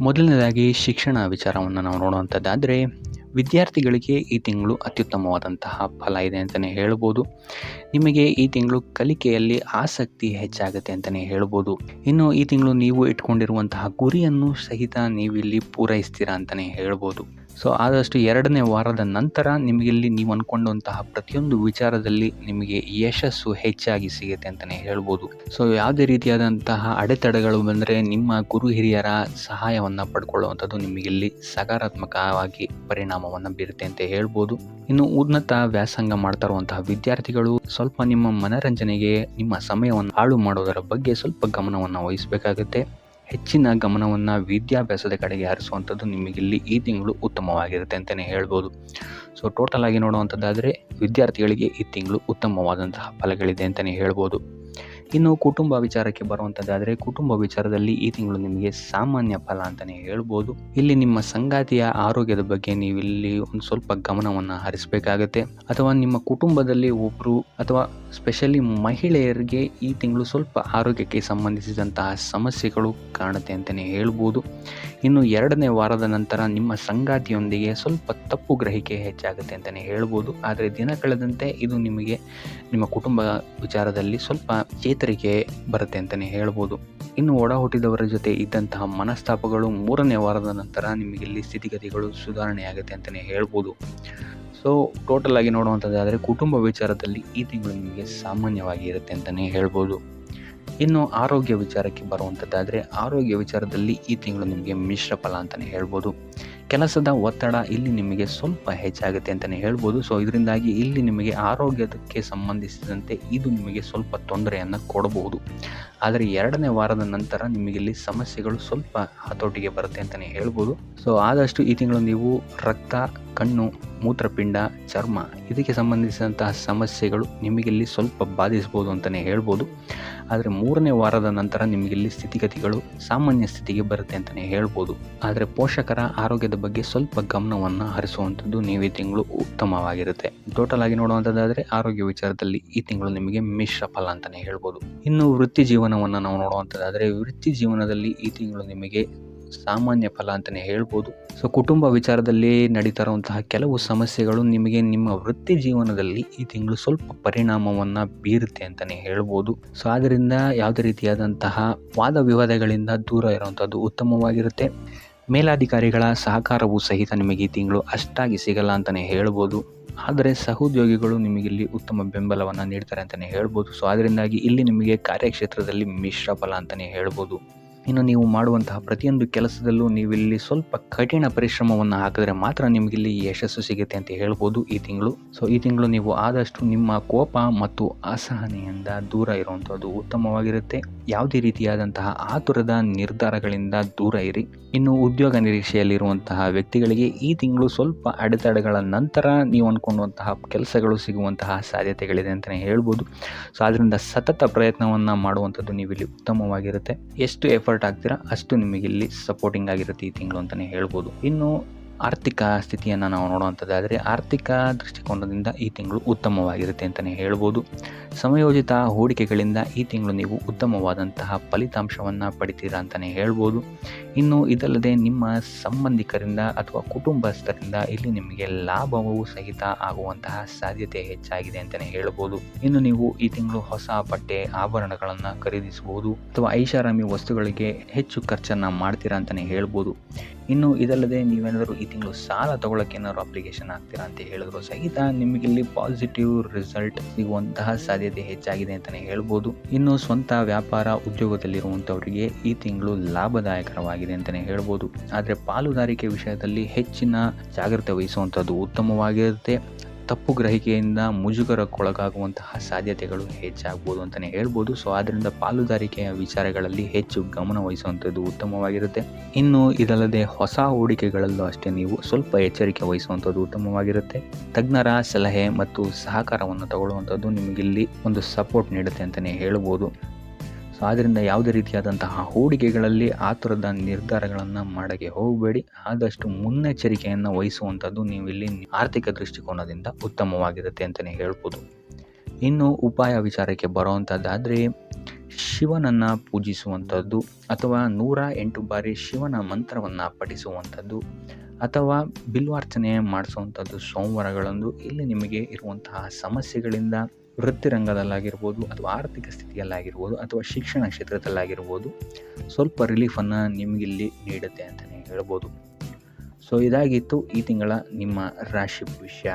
ಮೊದಲನೇದಾಗಿ ಶಿಕ್ಷಣ ವಿಚಾರವನ್ನು ನಾವು ನೋಡುವಂಥದ್ದಾದರೆ, ವಿದ್ಯಾರ್ಥಿಗಳಿಗೆ ಈ ತಿಂಗಳು ಅತ್ಯುತ್ತಮವಾದಂತಹ ಫಲ ಇದೆ ಅಂತಲೇ ಹೇಳ್ಬೋದು. ನಿಮಗೆ ಈ ತಿಂಗಳು ಕಲಿಕೆಯಲ್ಲಿ ಆಸಕ್ತಿ ಹೆಚ್ಚಾಗುತ್ತೆ ಅಂತಲೇ ಹೇಳ್ಬೋದು. ಇನ್ನು ಈ ತಿಂಗಳು ನೀವು ಇಟ್ಕೊಂಡಿರುವಂತಹ ಗುರಿಯನ್ನು ಸಹಿತ ನೀವಿಲ್ಲಿ ಪೂರೈಸ್ತೀರಾ ಅಂತಲೇ ಹೇಳ್ಬೋದು. ಸೊ ಆದಷ್ಟು ಎರಡನೇ ವಾರದ ನಂತರ ನಿಮಗಿಲ್ಲಿ ನೀವು ಅಂದ್ಕೊಂಡಂತಹ ಪ್ರತಿಯೊಂದು ವಿಚಾರದಲ್ಲಿ ನಿಮಗೆ ಯಶಸ್ಸು ಹೆಚ್ಚಾಗಿ ಸಿಗುತ್ತೆ ಅಂತಲೇ ಹೇಳ್ಬೋದು. ಸೊ ಯಾವುದೇ ರೀತಿಯಾದಂತಹ ಅಡೆತಡೆಗಳು ಬಂದರೆ ನಿಮ್ಮ ಗುರು ಹಿರಿಯರ ಸಹಾಯವನ್ನು ಪಡ್ಕೊಳ್ಳುವಂಥದ್ದು ನಿಮಗಿಲ್ಲಿ ಸಕಾರಾತ್ಮಕವಾಗಿ ಪರಿಣಾಮವನ್ನು ಬೀರುತ್ತೆ ಅಂತ ಹೇಳ್ಬೋದು. ಇನ್ನು ಉನ್ನತ ವ್ಯಾಸಂಗ ಮಾಡ್ತಾ ಇರುವಂತಹ ವಿದ್ಯಾರ್ಥಿಗಳು ಸ್ವಲ್ಪ ನಿಮ್ಮ ಮನರಂಜನೆಗೆ ನಿಮ್ಮ ಸಮಯವನ್ನು ಹಾಳು ಮಾಡೋದರ ಬಗ್ಗೆ ಸ್ವಲ್ಪ ಗಮನವನ್ನು ವಹಿಸಬೇಕಾಗುತ್ತೆ. ಹೆಚ್ಚಿನ ಗಮನವನ್ನು ವಿದ್ಯಾಭ್ಯಾಸದ ಕಡೆಗೆ ಹರಿಸುವಂಥದ್ದು ನಿಮಗಿಲ್ಲಿ ಈ ತಿಂಗಳು ಉತ್ತಮವಾಗಿರುತ್ತೆ ಅಂತಲೇ ಹೇಳ್ಬೋದು. ಸೊ ಟೋಟಲ್ ಆಗಿ ನೋಡುವಂಥದ್ದಾದರೆ ವಿದ್ಯಾರ್ಥಿಗಳಿಗೆ ಈ ತಿಂಗಳು ಉತ್ತಮವಾದಂತಹ ಫಲಗಳಿದೆ ಅಂತಲೇ ಹೇಳ್ಬೋದು. ಇನ್ನು ಕುಟುಂಬ ವಿಚಾರಕ್ಕೆ ಬರುವಂಥದ್ದಾದರೆ ಕುಟುಂಬ ವಿಚಾರದಲ್ಲಿ ಈ ತಿಂಗಳು ನಿಮಗೆ ಸಾಮಾನ್ಯ ಫಲ ಅಂತಲೇ ಹೇಳ್ಬೋದು. ಇಲ್ಲಿ ನಿಮ್ಮ ಸಂಗಾತಿಯ ಆರೋಗ್ಯದ ಬಗ್ಗೆ ನೀವು ಇಲ್ಲಿ ಒಂದು ಸ್ವಲ್ಪ ಗಮನವನ್ನು ಹರಿಸಬೇಕಾಗತ್ತೆ. ಅಥವಾ ನಿಮ್ಮ ಕುಟುಂಬದಲ್ಲಿ ಒಬ್ಬರು ಅಥವಾ ಸ್ಪೆಷಲಿ ಮಹಿಳೆಯರಿಗೆ ಈ ತಿಂಗಳು ಸ್ವಲ್ಪ ಆರೋಗ್ಯಕ್ಕೆ ಸಂಬಂಧಿಸಿದಂತಹ ಸಮಸ್ಯೆಗಳು ಕಾಣುತ್ತೆ ಅಂತಲೇ ಹೇಳ್ಬೋದು. ಇನ್ನು ಎರಡನೇ ವಾರದ ನಂತರ ನಿಮ್ಮ ಸಂಗಾತಿಯೊಂದಿಗೆ ಸ್ವಲ್ಪ ತಪ್ಪು ಗ್ರಹಿಕೆ ಹೆಚ್ಚಾಗುತ್ತೆ ಅಂತಲೇ ಹೇಳ್ಬೋದು. ಆದರೆ ದಿನ ಕಳೆದಂತೆ ಇದು ನಿಮಗೆ ನಿಮ್ಮ ಕುಟುಂಬ ವಿಚಾರದಲ್ಲಿ ಸ್ವಲ್ಪ ಚೇತರಿಕೆ ಬರುತ್ತೆ ಅಂತಲೇ ಹೇಳ್ಬೋದು. ಇನ್ನು ಒಡ ಹುಟ್ಟಿದವರ ಜೊತೆ ಇದ್ದಂತಹ ಮನಸ್ತಾಪಗಳು ಮೂರನೇ ವಾರದ ನಂತರ ನಿಮಗೆ ಇಲ್ಲಿ ಸ್ಥಿತಿಗತಿಗಳು ಸುಧಾರಣೆಯಾಗುತ್ತೆ ಅಂತಲೇ ಹೇಳ್ಬೋದು. ಸೊ ಟೋಟಲ್ ಆಗಿ ನೋಡುವಂಥದ್ದಾದರೆ ಕುಟುಂಬ ವಿಚಾರದಲ್ಲಿ ಈ ತಿಂಗಳು ನಿಮಗೆ ಸಾಮಾನ್ಯವಾಗಿ ಇರುತ್ತೆ ಅಂತಲೇ ಹೇಳ್ಬೋದು. ಇನ್ನು ಆರೋಗ್ಯ ವಿಚಾರಕ್ಕೆ ಬರುವಂಥದ್ದಾದರೆ ಆರೋಗ್ಯ ವಿಚಾರದಲ್ಲಿ ಈ ತಿಂಗಳು ನಿಮಗೆ ಮಿಶ್ರ ಫಲ ಅಂತಲೇ ಹೇಳ್ಬೋದು. ಕೆಲಸದ ಒತ್ತಡ ಇಲ್ಲಿ ನಿಮಗೆ ಸ್ವಲ್ಪ ಹೆಚ್ಚಾಗುತ್ತೆ ಅಂತಲೇ ಹೇಳ್ಬೋದು. ಸೊ ಇದರಿಂದಾಗಿ ಇಲ್ಲಿ ನಿಮಗೆ ಆರೋಗ್ಯಕ್ಕೆ ಸಂಬಂಧಿಸಿದಂತೆ ಇದು ನಿಮಗೆ ಸ್ವಲ್ಪ ತೊಂದರೆಯನ್ನು ಕೊಡಬಹುದು ಆದರೆ ಎರಡನೇ ವಾರದ ನಂತರ ನಿಮಗೆ ಇಲ್ಲಿ ಸಮಸ್ಯೆಗಳು ಸ್ವಲ್ಪ ಹತೋಟಿಗೆ ಬರುತ್ತೆ ಅಂತಲೇ ಹೇಳ್ಬೋದು. ಸೊ ಆದಷ್ಟು ಈ ತಿಂಗಳು ನೀವು ರಕ್ತ ಕಣ್ಣು, ಮೂತ್ರಪಿಂಡ, ಚರ್ಮ ಇದಕ್ಕೆ ಸಂಬಂಧಿಸಿದಂತಹ ಸಮಸ್ಯೆಗಳು ನಿಮಗಿಲ್ಲಿ ಸ್ವಲ್ಪ ಬಾಧಿಸ್ಬೋದು ಅಂತಲೇ ಹೇಳ್ಬೋದು. ಆದರೆ ಮೂರನೇ ವಾರದ ನಂತರ ನಿಮಗಿಲ್ಲಿ ಸ್ಥಿತಿಗತಿಗಳು ಸಾಮಾನ್ಯ ಸ್ಥಿತಿಗೆ ಬರುತ್ತೆ ಅಂತಲೇ ಹೇಳ್ಬೋದು. ಆದರೆ ಪೋಷಕರ ಆರೋಗ್ಯದ ಬಗ್ಗೆ ಸ್ವಲ್ಪ ಗಮನವನ್ನು ಹರಿಸುವಂಥದ್ದು ನೀವು ಈ ತಿಂಗಳು ಉತ್ತಮವಾಗಿರುತ್ತೆ. ಟೋಟಲ್ ಆಗಿ ನೋಡುವಂಥದ್ದಾದರೆ ಆರೋಗ್ಯ ವಿಚಾರದಲ್ಲಿ ಈ ತಿಂಗಳು ನಿಮಗೆ ಮಿಶ್ರ ಫಲ ಅಂತಲೇ ಹೇಳ್ಬೋದು. ಇನ್ನು ವೃತ್ತಿ ಜೀವನವನ್ನು ನಾವು ನೋಡುವಂಥದ್ದಾದರೆ ವೃತ್ತಿ ಜೀವನದಲ್ಲಿ ಈ ತಿಂಗಳು ನಿಮಗೆ ಸಾಮಾನ್ಯ ಫಲ ಅಂತಲೇ ಹೇಳ್ಬೋದು. ಸೊ ಕುಟುಂಬ ವಿಚಾರದಲ್ಲಿ ನಡೀತಾ ಇರುವಂತಹ ಕೆಲವು ಸಮಸ್ಯೆಗಳು ನಿಮಗೆ ನಿಮ್ಮ ವೃತ್ತಿ ಜೀವನದಲ್ಲಿ ಈ ತಿಂಗಳು ಸ್ವಲ್ಪ ಪರಿಣಾಮವನ್ನು ಬೀರುತ್ತೆ ಅಂತಲೇ ಹೇಳ್ಬೋದು. ಸೊ ಆದ್ದರಿಂದ ಯಾವುದೇ ರೀತಿಯಾದಂತಹ ವಾದ ವಿವಾದಗಳಿಂದ ದೂರ ಇರುವಂಥದ್ದು ಉತ್ತಮವಾಗಿರುತ್ತೆ. ಮೇಲಾಧಿಕಾರಿಗಳ ಸಹಕಾರವೂ ಸಹಿತ ನಿಮಗೆ ಈ ತಿಂಗಳು ಅಷ್ಟಾಗಿ ಸಿಗಲ್ಲ ಅಂತಲೇ ಹೇಳ್ಬೋದು. ಆದರೆ ಸಹೋದ್ಯೋಗಿಗಳು ನಿಮಗಿಲ್ಲಿ ಉತ್ತಮ ಬೆಂಬಲವನ್ನು ನೀಡ್ತಾರೆ ಅಂತಲೇ ಹೇಳ್ಬೋದು. ಸೊ ಅದರಿಂದಾಗಿ ಇಲ್ಲಿ ನಿಮಗೆ ಕಾರ್ಯಕ್ಷೇತ್ರದಲ್ಲಿ ಮಿಶ್ರ ಫಲ ಅಂತಲೇ ಹೇಳ್ಬೋದು. ಇನ್ನು ನೀವು ಮಾಡುವಂತಹ ಪ್ರತಿಯೊಂದು ಕೆಲಸದಲ್ಲೂ ನೀವಿಲ್ಲಿ ಸ್ವಲ್ಪ ಕಠಿಣ ಪರಿಶ್ರಮವನ್ನು ಹಾಕಿದ್ರೆ ಮಾತ್ರ ನಿಮಗಿಲ್ಲಿ ಯಶಸ್ಸು ಸಿಗುತ್ತೆ ಅಂತ ಹೇಳ್ಬೋದು ಈ ತಿಂಗಳು. ಸೊ ಈ ತಿಂಗಳು ನೀವು ಆದಷ್ಟು ನಿಮ್ಮ ಕೋಪ ಮತ್ತು ಅಸಹನೆಯಿಂದ ದೂರ ಇರುವಂಥದ್ದು ಉತ್ತಮವಾಗಿರುತ್ತೆ. ಯಾವುದೇ ರೀತಿಯಾದಂತಹ ಆತುರದ ನಿರ್ಧಾರಗಳಿಂದ ದೂರ ಇರಿ. ಇನ್ನು ಉದ್ಯೋಗ ನಿರೀಕ್ಷೆಯಲ್ಲಿರುವಂತಹ ವ್ಯಕ್ತಿಗಳಿಗೆ ಈ ತಿಂಗಳು ಸ್ವಲ್ಪ ಅಡೆತಡೆಗಳ ನಂತರ ನೀವು ಅಂದ್ಕೊಂಡಂತಹ ಕೆಲಸಗಳು ಸಿಗುವಂತಹ ಸಾಧ್ಯತೆಗಳಿದೆ ಅಂತಲೇ ಹೇಳ್ಬೋದು. ಸೊ ಅದರಿಂದ ಸತತ ಪ್ರಯತ್ನವನ್ನು ಮಾಡುವಂಥದ್ದು ನೀವಿಲ್ಲಿ ಉತ್ತಮವಾಗಿರುತ್ತೆ. ಎಷ್ಟು ಎಫರ್ಟ್ ಆಗ್ತೀರಾ ಅಷ್ಟು ನಿಮಗಿಲ್ಲಿ ಸಪೋರ್ಟಿಂಗ್ ಆಗಿರುತ್ತೆ ಈ ತಿಂಗಳು ಅಂತಲೇ ಹೇಳ್ಬೋದು. ಇನ್ನು ಆರ್ಥಿಕ ಸ್ಥಿತಿಯನ್ನು ನಾವು ನೋಡುವಂಥದ್ದಾದರೆ ಆರ್ಥಿಕ ದೃಷ್ಟಿಕೋನದಿಂದ ಈ ತಿಂಗಳು ಉತ್ತಮವಾಗಿರುತ್ತೆ ಅಂತಲೇ ಹೇಳ್ಬೋದು. ಸಮಯೋಜಿತ ಹೂಡಿಕೆಗಳಿಂದ ಈ ತಿಂಗಳು ನೀವು ಉತ್ತಮವಾದಂತಹ ಫಲಿತಾಂಶವನ್ನು ಪಡಿತೀರಾ ಅಂತಲೇ ಹೇಳ್ಬೋದು. ಇನ್ನು ಇದಲ್ಲದೆ ನಿಮ್ಮ ಸಂಬಂಧಿಕರಿಂದ ಅಥವಾ ಕುಟುಂಬಸ್ಥರಿಂದ ಇಲ್ಲಿ ನಿಮಗೆ ಲಾಭವೂ ಸಹಿತ ಆಗುವಂತಹ ಸಾಧ್ಯತೆ ಹೆಚ್ಚಾಗಿದೆ ಅಂತಲೇ ಹೇಳ್ಬೋದು. ಇನ್ನು ನೀವು ಈ ತಿಂಗಳು ಹೊಸ ಬಟ್ಟೆ, ಆಭರಣಗಳನ್ನು ಖರೀದಿಸಬಹುದು ಅಥವಾ ಐಷಾರಾಮಿ ವಸ್ತುಗಳಿಗೆ ಹೆಚ್ಚು ಖರ್ಚನ್ನು ಮಾಡ್ತೀರಾ ಅಂತಲೇ ಹೇಳ್ಬೋದು. ಇನ್ನು ಇದಲ್ಲದೆ ನೀವೇನಾದರೂ ಈ ತಿಂಗಳು ಸಾಲ ತಗೊಳ್ಳೋಕೆ ಏನಾದ್ರು ಅಪ್ಲಿಕೇಶನ್ ಹಾಕ್ತೀರಾ ಅಂತ ಹೇಳಿದ್ರು ಸಹಿತ ನಿಮಗೆ ಇಲ್ಲಿ ಪಾಸಿಟಿವ್ ರಿಸಲ್ಟ್ ಸಿಗುವಂತಹ ಸಾಧ್ಯತೆ ಹೆಚ್ಚಾಗಿದೆ ಅಂತಲೇ ಹೇಳ್ಬೋದು. ಇನ್ನು ಸ್ವಂತ ವ್ಯಾಪಾರ ಉದ್ಯೋಗದಲ್ಲಿರುವಂಥವರಿಗೆ ಈ ತಿಂಗಳು ಲಾಭದಾಯಕರವಾಗಿದೆ ಅಂತಲೇ ಹೇಳ್ಬೋದು. ಆದರೆ ಪಾಲುದಾರಿಕೆ ವಿಷಯದಲ್ಲಿ ಹೆಚ್ಚಿನ ಜಾಗ್ರತೆ ವಹಿಸುವಂಥದ್ದು ಉತ್ತಮವಾಗಿರುತ್ತೆ. ತಪ್ಪು ಗ್ರಹಿಕೆಯಿಂದ ಮುಜುಗರಕ್ಕೊಳಗಾಗುವಂತಹ ಸಾಧ್ಯತೆಗಳು ಹೆಚ್ಚಾಗ್ಬೋದು ಅಂತಲೇ ಹೇಳ್ಬೋದು. ಸೊ ಆದ್ದರಿಂದ ಪಾಲುದಾರಿಕೆಯ ವಿಚಾರಗಳಲ್ಲಿ ಹೆಚ್ಚು ಗಮನ ವಹಿಸುವಂಥದ್ದು ಉತ್ತಮವಾಗಿರುತ್ತೆ. ಇನ್ನು ಇದಲ್ಲದೆ ಹೊಸ ಹೂಡಿಕೆಗಳಲ್ಲೂ ಅಷ್ಟೇ ನೀವು ಸ್ವಲ್ಪ ಎಚ್ಚರಿಕೆ ವಹಿಸುವಂಥದ್ದು ಉತ್ತಮವಾಗಿರುತ್ತೆ. ತಜ್ಞರ ಸಲಹೆ ಮತ್ತು ಸಹಕಾರವನ್ನು ತಗೊಳ್ಳುವಂಥದ್ದು ನಿಮಗಿಲ್ಲಿ ಒಂದು ಸಪೋರ್ಟ್ ನೀಡುತ್ತೆ ಅಂತಲೇ ಹೇಳ್ಬೋದು. ಸೊ ಆದ್ದರಿಂದ ಯಾವುದೇ ರೀತಿಯಾದಂತಹ ಹೂಡಿಕೆಗಳಲ್ಲಿ ಆತುರದ ನಿರ್ಧಾರಗಳನ್ನು ಮಾಡೋಕ್ಕೆ ಹೋಗಬೇಡಿ. ಆದಷ್ಟು ಮುನ್ನೆಚ್ಚರಿಕೆಯನ್ನು ವಹಿಸುವಂಥದ್ದು ನೀವು ಇಲ್ಲಿ ಆರ್ಥಿಕ ದೃಷ್ಟಿಕೋನದಿಂದ ಉತ್ತಮವಾಗಿರುತ್ತೆ ಅಂತಲೇ ಹೇಳ್ಬೋದು. ಇನ್ನು ಉಪಾಯ ವಿಚಾರಕ್ಕೆ ಬರುವಂಥದ್ದಾದರೆ ಶಿವನನ್ನು ಪೂಜಿಸುವಂಥದ್ದು ಅಥವಾ ನೂರ ಎಂಟು ಬಾರಿ ಶಿವನ ಮಂತ್ರವನ್ನು ಪಠಿಸುವಂಥದ್ದು ಅಥವಾ ಬಿಲ್ವಾರ್ಚನೆ ಮಾಡಿಸುವಂಥದ್ದು ಸೋಮವಾರಗಳಂದು ಇಲ್ಲಿ ನಿಮಗೆ ಇರುವಂತಹ ಸಮಸ್ಯೆಗಳಿಂದ ವೃತ್ತಿರಂಗದಲ್ಲಾಗಿರ್ಬೋದು ಅಥವಾ ಆರ್ಥಿಕ ಸ್ಥಿತಿಯಲ್ಲಾಗಿರ್ಬೋದು ಅಥವಾ ಶಿಕ್ಷಣ ಕ್ಷೇತ್ರದಲ್ಲಾಗಿರ್ಬೋದು ಸ್ವಲ್ಪ ರಿಲೀಫನ್ನು ನಿಮಗಿಲ್ಲಿ ನೀಡುತ್ತೆ ಅಂತಲೇ ಹೇಳ್ಬೋದು. ಸೊ ಇದಾಗಿತ್ತು ಈ ತಿಂಗಳ ನಿಮ್ಮ ರಾಶಿ ಭವಿಷ್ಯ